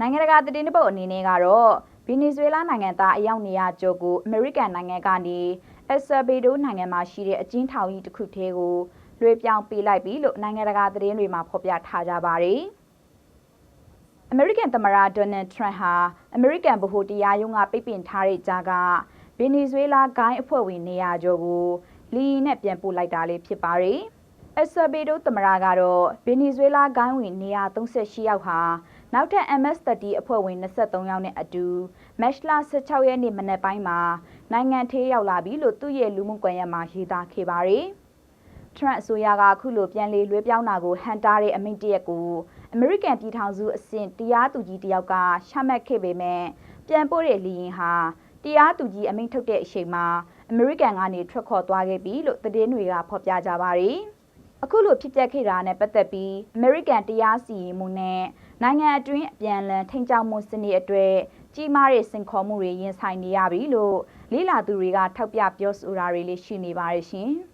နိုင်ငံတကာသတင်းတစ်ပုတ်အနေနဲ့ကတော့ဗီနီဇွဲလားနိုင်ငံသားအယောက်နေရာကျော်ကိုအမေရိကန်နိုင်ငံကနေအယ်ဆာဘေဒိုနိုင်ငံမှာရှိတဲ့အကျဉ်းထောင်ကြီးတစ်ခုထဲကိုလွှဲပြောင်းပေးလိုက်ပြီလို့နိုင်ငံတကာသတင်းတွေမှာဖော်ပြထားကြပါတယ်။အမေရိကန်သမ္မတဒေါ်နယ်ထရန့်ဟာအမေရိကန်ဗဟိုတရားရုံးကပိတ်ပင်ထားတဲ့ကြားကဗီနီဇွဲလားဂိုင်းအဖွဲ့ဝင်နေရာကျော်ကိုလီယီနဲ့ပြန်ပို့လိုက်တာလေးဖြစ်ပါတယ်။အယ်ဆာဘေဒိုသမ္မတကတော့ဗီနီဇွဲလားဂိုင်းဝင်နေရာ38ယောက်ဟာ နောက်ထပ် MS30 အဖွဲ့ဝင်23ယောက်နဲ့အတူမက်လ16ရက်နေ့မနက်ပိုင်းမှာနိုင်ငံထေးရောက်လာပြီလို့သူ့ရဲ့လူမှုကွန်ရက်မှာရေးသားခဲ့ပါတယ်။ထရန့်အစိုးရကအခုလိုပြန်လေလွှဲပြောင်းတာကိုဟန်တာတဲ့အမိန့်တရက်ကိုအမေရိကန်ပြည်ထောင်စုအဆင့်တရားသူကြီးတယောက်ကချမှတ်ခဲ့ပေမဲ့ပြန်ပို့တဲ့လီရင်ဟာတရားသူကြီးအမိန့်ထုတ်တဲ့အချိန်မှာအမေရိကန်ကနေထွက်ခေါ်သွားခဲ့ပြီလို့သတင်းတွေကဖော်ပြကြပါတယ်။ အခုလိုဖြစ်ပျက်ခဲ့တာနဲ့ပတ်သက်ပြီးအမေရိကန်တရားစီရင်မှုနဲ့နိုင်ငံအတွင်းအပြန်အလှန်ထိန်းချုပ်မှုစနစ်အတွက်ကြီးမားတဲ့စင်ခေါ်မှုတွေရင်ဆိုင်နေရပြီလို့လိလာသူတွေကထောက်ပြပြောဆိုတာတွေလည်းရှိနေပါတယ်ရှင်။